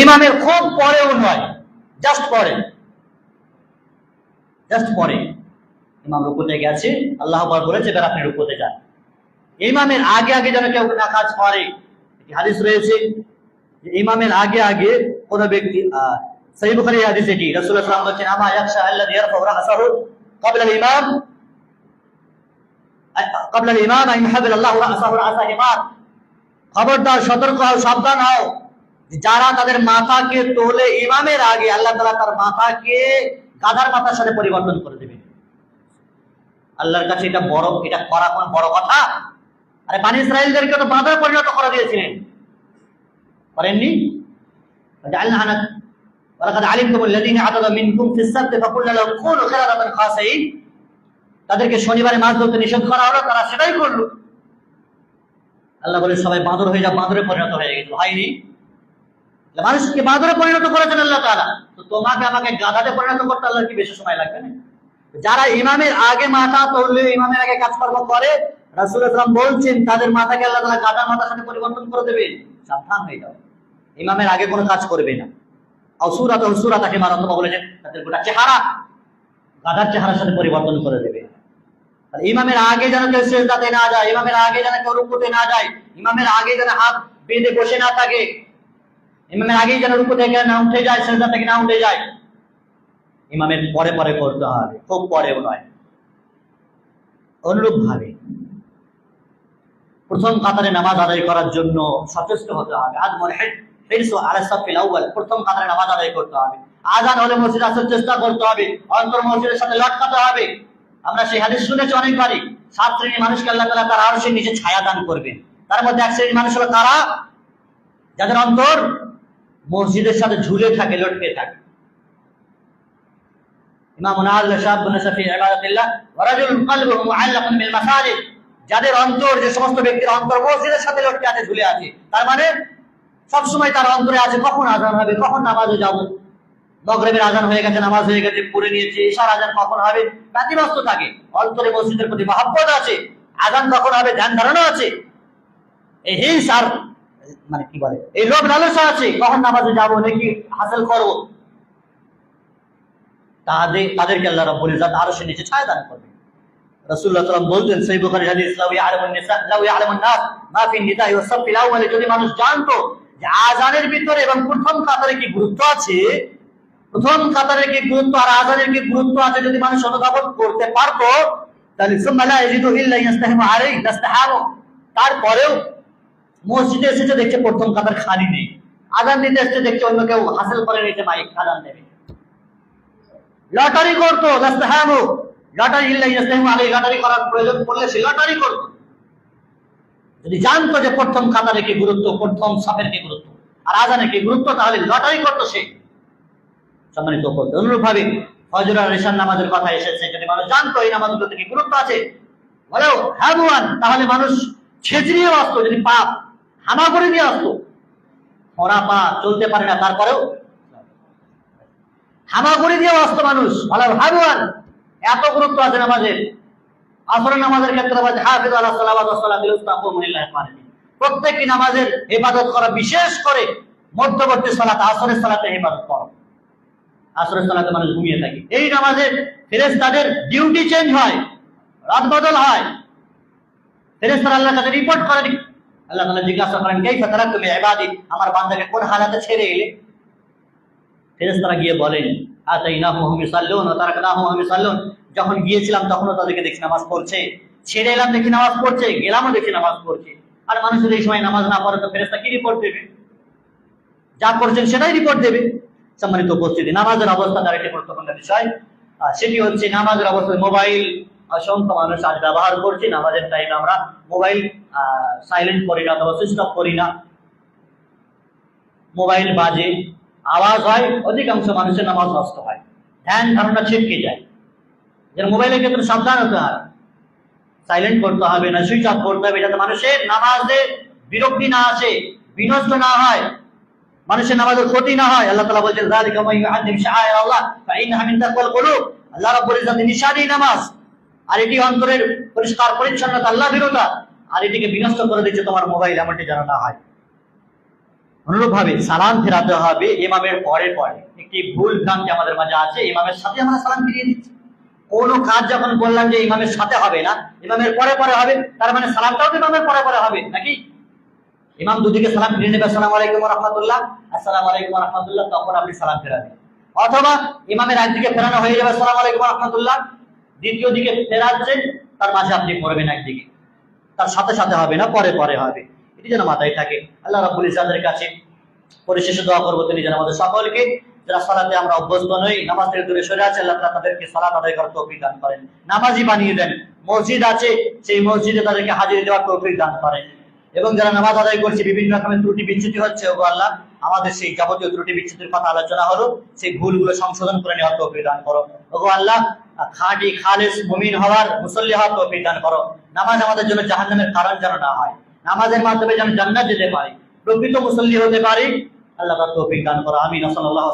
ইমামের খুব পরেও নয় জাস্ট পরে জাস্ট পরে ইমাম রুকুতে গেছে, আল্লাহ বলেছে, এবার আপনি রুকুতে যান। ইমামের আগে আগে যেন কেউ না কাজ করে। হাদিস রয়েছে ইমামের আগে আগে কোন ব্যক্তি সহি বুখারি হাদিস এটি, রাসূলুল্লাহ সাল্লাল্লাহু আলাইহি ওয়াসাল্লাম বলেছেন, আমা ইয়াকশা আল্লাহ ইয়ারফা রাসাহু ক্বাবলা ইমাম। ক্বাবলা ইমাম আন ইয়াহবিল আল্লাহু রাসাহু রাসা হিমার খবরদার, সতর্ক হও, সাবধান হও। যারা তাদের মাথাকে তোলে ইমামের আগে আল্লাহ তাআলা তার মাথাকে গাধার মাথার সাথে পরিবর্তন করে দেবেন আল্লাহর কাছে এটা বড় এটা করা কোন বড় কথা আরে বানি ইসরায়েলদেরকে তো বাঁদরে পরিণত করে দিয়েছিলেন করেননি وجعلنا عنك ولقد علمتم الذين عتدوا منكم في السبت فقلنا لهم كونوا قردة خاسئين তাদেরকে শনিবারে মাছ ধরতে নিষেধ করা হলো তারা সেটাই করলো আল্লাহ বলে সবাই বাঁদর হয়ে যা বাঁদরে পরিণত হয়ে গেছে হয়নি মানুষকে বাঁদরে পরিণত করেছেন আল্লাহ তালা তো তোমাকে আমাকে গাধাতে পরিণত করতে আল্লাহ কি বেশি সময় লাগবে? না যারা ইমামের আগে মাথা তুললে, ইমামের আগে কাজকর্ম করে, রাসূল ইসলাম বলছেন, তাদের মাথাকে আল্লাহ তালা গাধার মাথার সাথে পরিবর্তন করে দেবে সাবধান হয়ে যাও। ইমামের আগে কোনো কাজ করবে না। অসুরাত অসুরাত হিমার অন্তমা বলেছেন, তাদের গোটা চেহারা গাধার চেহারার সাথে পরিবর্তন করে দেবে। ইমামের আগে যেন কেউ সেজদাতে না যায়, ইমামের আগে যেন কেউ রুকুতে না যায়, ইমামের আগে যেন হাত বেঁধে বসে না থাকে ইমামের আগেই যেন রুকু থেকে না উঠে যায়, সেজদা থেকে না উঠে যায়। ইমামের পরে পরে করতে হবে, খুব পরেও নয়। অনুরূপ ভাবে প্রথম কাতারে নামাজ আদায় করার জন্য সচেষ্ট হতে হবে। আজ মনে প্রথম কাতারে নামাজ আদায় করতে হবে। আজান হলে মসজিদ আসার চেষ্টা করতে হবে, অন্তর মসজিদের সাথে লটকাতে হবে। আমরা সেই হাদিস শুনেছি অনেকবারই, সাত শ্রেণির মানুষকে আল্লাহ তাআলা তার আরশের নিচে ছায়া দান করবেন। তার মধ্যে এক শ্রেণির মানুষ হলো তারা, যাদের অন্তর মসজিদের সাথে ঝুলে থাকে, লটকে থাকে। যাদের অন্তর, যে সমস্ত ব্যক্তির অন্তর মসজিদের সাথে লটকে আছে, ঝুলে আছে, তার মানে সব সময় তার অন্তরে আছে, কখন আজান হবে, কখন নামাজে যাব? আজান হয়ে গেছে, নামাজ হয়ে গেছে, পড়ে নিয়েছে আজান কখন হবে? ব্যতিব্যস্ত থাকে। অন্তরে মসজিদের প্রতি মহব্বত আছে, আজান কখন হবে? ধ্যান ধারণা আছে। এই হিংস আর মানে কি বলে? এই লোভ লালসা আছে। কখন নামাজে যাব নাকি হাসিল করব? তাদের তাদেরকে আল্লাহ রাব্বুল ইজ্জত আরশের নিচে ছায়া দান করবে। রাসূলুল্লাহ সাল্লাল্লাহু আলাইহি ওয়াসাল্লাম বলতেন সহিহ বুখারী হাদিস লাউ ইয়ালামুন নিসা লাউ ইয়ালামুন নাস মা ফি নিদাই ওয়া সাফিল আউয়াল যদি মানুষ জানতো যে আজানের ভিতরে এবং প্রথম কাতারে কি গুরুত্ব আছে প্রথম কাতারে কি গুরুত্ব আর আজানের কি গুরুত্ব আছে যদি মানুষ অনুধাবন করতে পারতো তাহলে সুম্মা লা ইয়াজিদু ইল্লা ইয়াস্তাহিমু আলাইহি লাস্তাহামু তারপরেও মসজিদে এসেছে, দেখছে প্রথম কাতার খালি নেই। আজান দিতে এসেছে, দেখছে অন্য কেউ হাসিল করে নিতে মাইক আজান দেবে। লটারি করতো লটারি ইয়াস্তাহিমু আলাইহি লটারি করার প্রয়োজন পড়লে সে লটারি করতো। যদি জানতো যে প্রথম কি গুরুত্ব, প্রথম সাপের কি গুরুত্ব, আর আজানের কি গুরুত্ব, তাহলে লটারি করতো সে। সম্মানিত করতো অনুরূপ ভাবে নামাজের কথা এসেছে, যদি মানুষ জানতো এই নামাজগুলোতে কি গুরুত্ব আছে বলেও হ্যাঁ তাহলে মানুষ ছেঁচড়িয়ে আসতো যদি পাপ হামা করে দিয়ে আসতো ওরা পা চলতে পারে না, তারপরেও হামা করে দিয়ে আসতো মানুষ। বলে হারুয়ান এত গুরুত্ব আছে নামাজের। আসরের নামাজের ক্ষেত্রে হাফিজ আল্লাহ সাল্লাহ প্রত্যেকটি নামাজের ইবাদত করা, বিশেষ করে মধ্যবর্তী সালাত, আসরের সালাতে হেফাজত করো। আসরের সালাতে মানুষ ঘুমিয়ে থাকে। এই নামাজে ফেরেস তাদের ডিউটি চেঞ্জ হয়, রাত বদল হয়। ফেরেস তারা আল্লাহ কাছে রিপোর্ট করেন আল্লাহ তাআলা জিজ্ঞাসা করেন কে ফাতারা তুমি ইবাদি? আমার বান্দাকে, কোন হালাতে ছেড়ে এলে? ফেরেস তারা গিয়ে বলেন আতাইনাহু হুম ইসাল্লুন ওয়া তারাকনাহু হুম ইসাল্লুন যখন গিয়েছিলাম, তখনও তাদেরকে দেখি নামাজ পড়ছে। ছেড়ে এলাম, দেখি নামাজ পড়ছে, গেলামও দেখি নামাজ পড়ছে। আর মানুষ যদি এই সময় নামাজ না পড়ে তো ফেরেস্তা কি রিপোর্ট দেবে? যা করছেন সেটাই রিপোর্ট দেবে। সম্মানিত উপস্থিতি, নামাজের অবস্থা তার একটি গুরুত্বপূর্ণ বিষয়। সেটি হচ্ছে নামাজের অবস্থায় মোবাইল, অসংখ্য মানুষ আজ ব্যবহার করছে, নামাজের টাইমে আমরা মোবাইল সাইলেন্ট করি না অথবা সুইচ অফ করি না। মোবাইল বাজে, আওয়াজ হয়, অধিকাংশ মানুষের নামাজ নষ্ট হয়। ধ্যান ধারণা ছিটকে যায়। যেন মোবাইলের ক্ষেত্রে সাবধান হতে হয়। সাইলেন্ট করতে হবে না সুইচ অফ করতে হবে, যাতে মানুষের নামাজে বিরক্তি না আসে, বিনষ্ট না হয়, মানুষের নামাজের ক্ষতি না হয়। আল্লাহ তাআলা বলছেন আল্লাহ রাব্বুল নিশানি নামাজ। আর এটি অন্তরের পরিষ্কার পরিচ্ছন্নতা আল্লাহ বিরোধা আর এটিকে বিনষ্ট করে দিচ্ছে তোমার মোবাইল, এমনটি যেন না হয়। অনুরূপভাবে সালাম ফেরাতে হবে ইমামের পরে পরে। একটি ভুল ভ্রান্তি আমাদের মাঝে আছে, ইমামের সাথে আমরা সালাম ফিরিয়ে দিচ্ছি। কোনো কাজ যখন বললাম যে ইমামের সাথে হবে না, ইমামের পরে পরে হবে, তার মানে সালামটাও তো ইমামের পরে পরে হবে, নাকি? ইমাম দুদিকে সালাম ফিরিয়ে নেবে, আসসালামু আলাইকুম রহমতুল্লাহ। আসসালামু আলাইকুম রহমতুল্লাহ, তখন আপনি সালাম ফেরাবেন। অথবা ইমামের একদিকে ফেরানো হয়ে যাবে, আসসালামু আলাইকুম রহমতুল্লাহ। দ্বিতীয় দিকে ফেরাচ্ছেন, তার মাঝে আপনি পড়বেন একদিকে। তার সাথে সাথে হবে না, পরে পরে হবে। এটি যেন মাথায় থাকে। আল্লাহ রাবুল ইসলামের কাছে পরিশেষে দোয়া করব, তিনি যেন আমাদের সকলকে যারা সালাতে আমরা অভ্যস্ত নই, নামাজ থেকে দূরে সরে আছে, আল্লাহ তালা তাদেরকে সালাত আদায় করার তৌফিক দান করেন। নামাজি বানিয়ে দেন। মসজিদ আছে, সেই মসজিদে তাদেরকে হাজির দেওয়ার তৌফিক দান করেন। এবং যারা নামাজ আদায় করছে, বিভিন্ন রকমের ত্রুটি বিচ্যুতি হচ্ছে, ওগো আল্লাহ, আমাদের সেই যাবতীয় ত্রুটি বিচ্যুতির কথা আলোচনা হলো, সেই ভুলগুলো সংশোধন করে নেওয়ার তৌফিক দান করো। ওগো আল্লাহ, খাঁটি, খালেস মুমিন হওয়ার, মুসল্লি হওয়ার তৌফিক দান করো। নামাজ আমাদের জন্য জাহান্নামের কারণ যেন না হয়। নামাজের মাধ্যমে যেন জান্নাত যেতে পারি। প্রকৃত মুসল্লি হতে পারি, আল্লাহ তৌফিক দান করো। আমিন সাল্লাল্লাহু